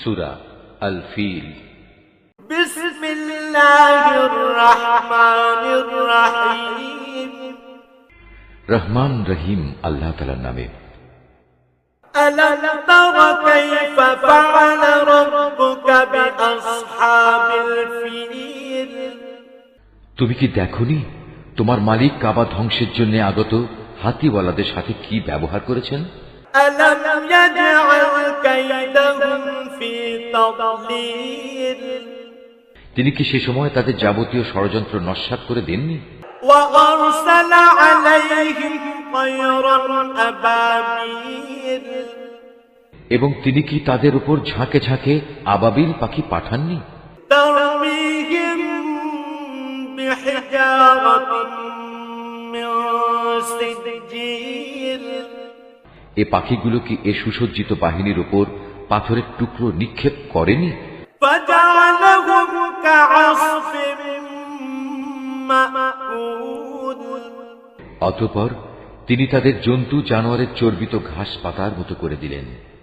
সুরা আল ফিল بسم الله الرحمن الرحيم রহমান রহিম আল্লাহ তালার নামে ألم تر كيف فعل ربك بأصحاب الفيل তুমি কি দেখনি তোমার মালিক কাবা ধ্বংসের জন্য আগত হাতিওয়ালাদের সাথে কি ব্যবহার করেছেন ألم يجعل كيدهم في تضليل তিনি কি সে সময় তাদের যাবতীয় ষড়যন্ত্র নস্বাত করে দেননি? এবং তিনি কি তাদের উপর ঝাঁকে ঝাঁকে আবাবিল পাখি পাঠাননি? এ পাখিগুলো কি এ সুসজ্জিত বাহিনীর উপর পাথরের টুকরো নিক্ষেপ করেনি? অতপর তিনি তাদের জন্তু জানোয়ারের চর্বিত ঘাস পাতার মতো করে দিলেন।